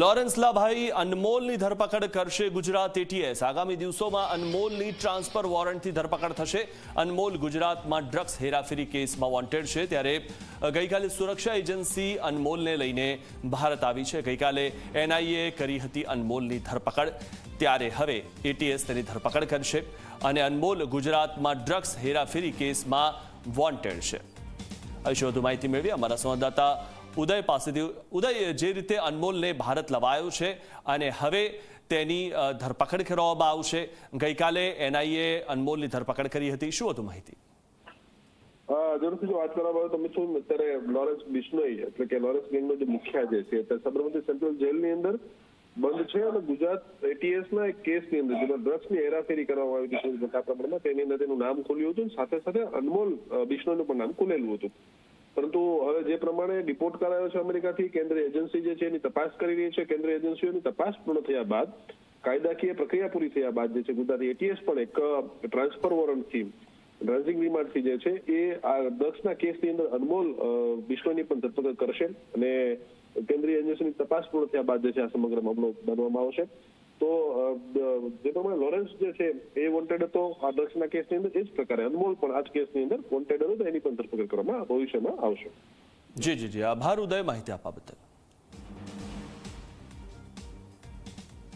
Lawrence લાભાઈ અનમોલની ધરપકડ કરશે Gujarat ATS આગામી દિવસોમાં અનમોલની ટ્રાન્સફર વોરંટથી ધરપકડ થશે. અનમોલ ગુજરાતમાં ડ્રગ્સ હેરાફેરી કેસમાં વોન્ટેડ છે. ત્યારે ગઈકાલે સુરક્ષા એજન્સી અનમોલને લઈને ભારત આવી છે. ગઈકાલે એનઆઈએ કરી હતી અનમોલની ધરપકડ. ત્યારે હવે એટીએસ તેની ધરપકડ કરશે અને અનમોલ ગુજરાતમાં ડ્રગ્સ હેરાફેરી કેસમાં વોન્ટેડ છે. વિશે વધુ માહિતી મેળવી અમારા સંવાદદાતા ઉદય પાસેથી ઉદય જે રીતે અનમોલને ભારત લવાયો છે અને હવે તેની ધરપકડ કરવામાં આવશે. ગઈકાલે એનઆઈએ અનમોલની ધરપકડ કરી હતી. શું હતું માહિતી? જરૂરથી વાત કરવામાં આવે તો શું અત્યારે લોરેન્સ બિશ્નોઈ, એટલે કે લોરેન્સ ગેંગનો જે મુખ્ય જે છે અત્યારે સાબરમતી સેન્ટ્રલ જેલની અંદર બંધ છે અને ગુજરાત એટીએસ ના એક કેસની અંદર, જેમાં ડ્રગ્સની હેરાફેરી કરવામાં આવી હતી, મોટા પ્રમાણમાં, તેની અંદર તેનું નામ ખુલ્યું હતું. સાથે સાથે અનમોલ બિશ્નોઈનું પણ નામ ખુલેલું હતું. પરંતુ હવે જે પ્રમાણે રિપોર્ટ કરાયો છે અમેરિકાથી કેન્દ્રીય એજન્સી જે છે એની તપાસ કરી રહી છે. કેન્દ્રીય એજન્સીઓની તપાસ પૂર્ણ થયા બાદ કાયદાકીય પ્રક્રિયા પૂરી થયા બાદ જે છે ગુજરાતી એટીએસ પણ એક ટ્રાન્સફર વોરંટથી ડ્રાન્સિંગ રિમાન્ડથી જે છે એ આ દક્ષના કેસની અંદર અનમોલ અ, પણ ધરપકડ કરશે અને કેન્દ્રીય એજન્સીની તપાસ પૂર્ણ થયા બાદ જે છે આ સમગ્ર મામલો બનવામાં આવશે. તો જે પ્રમાણે લોરેન્સ જે છે, એ વોન્ટેડ હતો આ ડ્રગ્સના કેસની અંદર, એ જ પ્રકારે અનમોલ પણ આ જ કેસની અંદર વોન્ટેડ હતો એની પણ ધરપકડ કરવામાં ભવિષ્યમાં આવશે. જી જી જી. આભાર, ઉદય માહિતી આપવા બદલ.